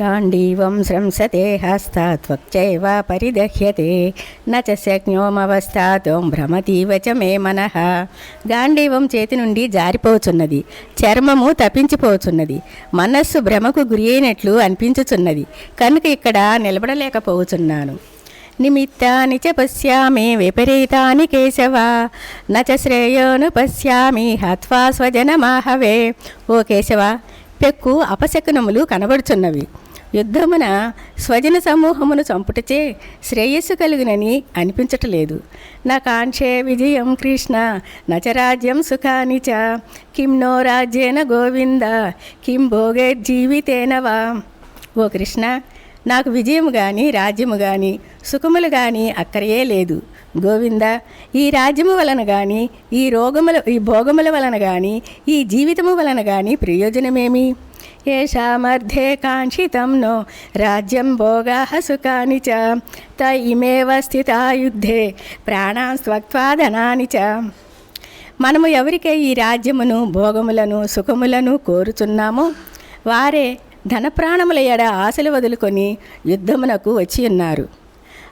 గాంధీవం శ్రంసతే హస్తాత్వక్చైవ పరిదహ్యతే న చ శక్నోమవస్థాతం భ్రమతీవ చ మే మనః గాంధీవం చేతి నుండి జారిపోచున్నది చర్మము తప్పించిపోచున్నది మనస్సు భ్రమకు గురి అయినట్లు అనిపించుచున్నది కనుక ఇక్కడ నిలబడలేకపోతున్నాను నిమిత్తాని చ పశ్యామి విపరీతాని కేశవ న చ శ్రేయోను పశ్యామి హత్వా స్వజనమాహవే। ఓ కేశవ పెక్కు అపశకునములు కనబడుచున్నవి. యుద్ధమున స్వజన సమూహమును చంపుటచే శ్రేయస్సు కలుగునని అనిపించటలేదు. నా కాంక్షే విజయం కృష్ణ నచరాజ్యం సుఖాని చ కిం నో రాజ్యేన గోవింద కిం భోగే జీవితేనవా ఓ కృష్ణ నాకు విజయము కానీ రాజ్యము కానీ సుఖములు కానీ అక్కరయే లేదు. గోవింద ఈ రాజ్యము వలన కానీ ఈ రోగముల ఈ భోగముల వలన కానీ ఈ జీవితము వలన కానీ ప్రయోజనమేమి? ఏషామర్థే కాంక్షితం నో రాజ్యం భోగా సుఖాని చ త ఇమేవ స్థిత యుద్ధే ప్రాణాన్ చ. మనము ఎవరికై ఈ రాజ్యమును భోగములను సుఖములను కోరుచున్నామో వారే ధనప్రాణముల ఎడ ఆశలు వదులుకొని యుద్ధమునకు వచ్చి ఉన్నారు.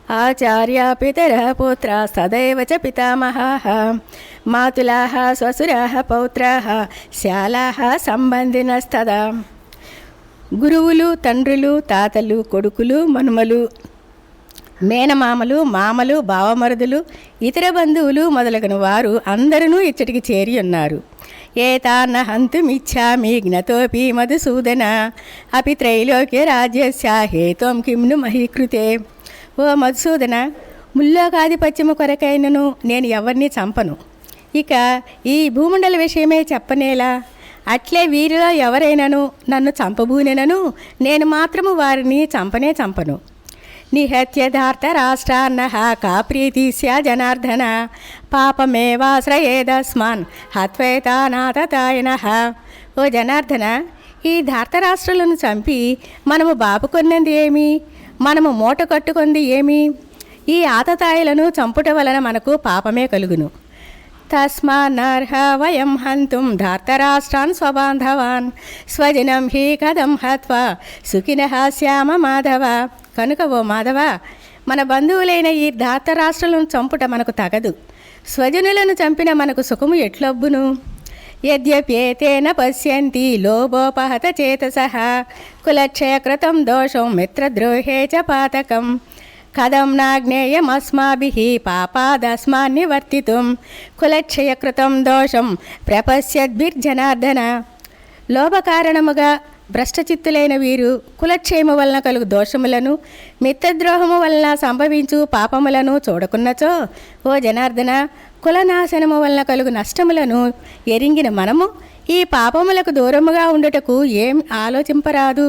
ఆచార్య పితర పుత్ర సదైవ చ పితామహా మాతులా శ్వశురా పౌత్రా శాలాः సంబంధినస్తదా గురువులు తండ్రులు తాతలు కొడుకులు మనుమలు మేనమామలు మామలు బావమరుదులు ఇతర బంధువులు మొదలగున వారు అందరూ ఇచ్చటికి చేరి ఉన్నారు. ఏతాన్న హంతుమిచ్చామి జ్ఞతోపి మధుసూదన అపి త్రైలోక్య రాజ్యస్య కిమ్ను మహీకృతే। ఓ మధుసూదన ముల్లోకాధిపత్యము కొరకైనను నేను ఎవరిని చంపను. ఇక ఈ భూమండల విషయమే చెప్పనేలా? అట్లే వీరిలో ఎవరైనాను నన్ను చంపబూనెనను నేను మాత్రము వారిని చంపనే చంపను. నిహత్యదార్థ రాష్ట్రాన్న కా జనార్దన పాపమేవాశ్రయేదస్మాన్ హత్వేతానాథతాయన ఓ జనార్దన ఈ ధార్తరాష్ట్రులను చంపి మనము బాపుకొన్నది ఏమి? మనము మూట కట్టుకుంది ఏమి? ఈ ఆతతాయిలను చంపుట వలన మనకు పాపమే కలుగును. తస్మాన్నర్హ వయం హంతుం ధార్తరాష్ట్రాన్ స్వబాంధవాన్. స్వజనం హి కథం హత్వా. సుఖిన శ్యామ మాధవ. కనుక ఓ మాధవ మన బంధువులైన ఈ ధార్తరాష్ట్రాలను చంపుట మనకు తగదు. స్వజనులను చంపిన మనకు సుఖము ఎట్లొబ్బును? యద్యప్యేతేన పశ్యంతి లోభోపహత చేతస కులక్షయకృతం దోషం మిత్రద్రోహే చ పాతకం కథం నాజ్ఞేయమస్మాభిः పాపాదస్మాన్ నివర్తితుం కులక్షయకృతం దోషం ప్రపశ్యద్భిర్జనార్దన లోభకారణముగా భ్రష్టచిత్తులైన వీరు కులక్షేమ వలన కలుగు దోషములను మిత్రద్రోహము వలన సంభవించు పాపములను చూడకున్నచో ఓ జనార్దన కులనాశనము వలన కలుగు నష్టములను ఎరింగిన మనము ఈ పాపములకు దూరముగా ఉండుటకు ఏం ఆలోచింపరాదు.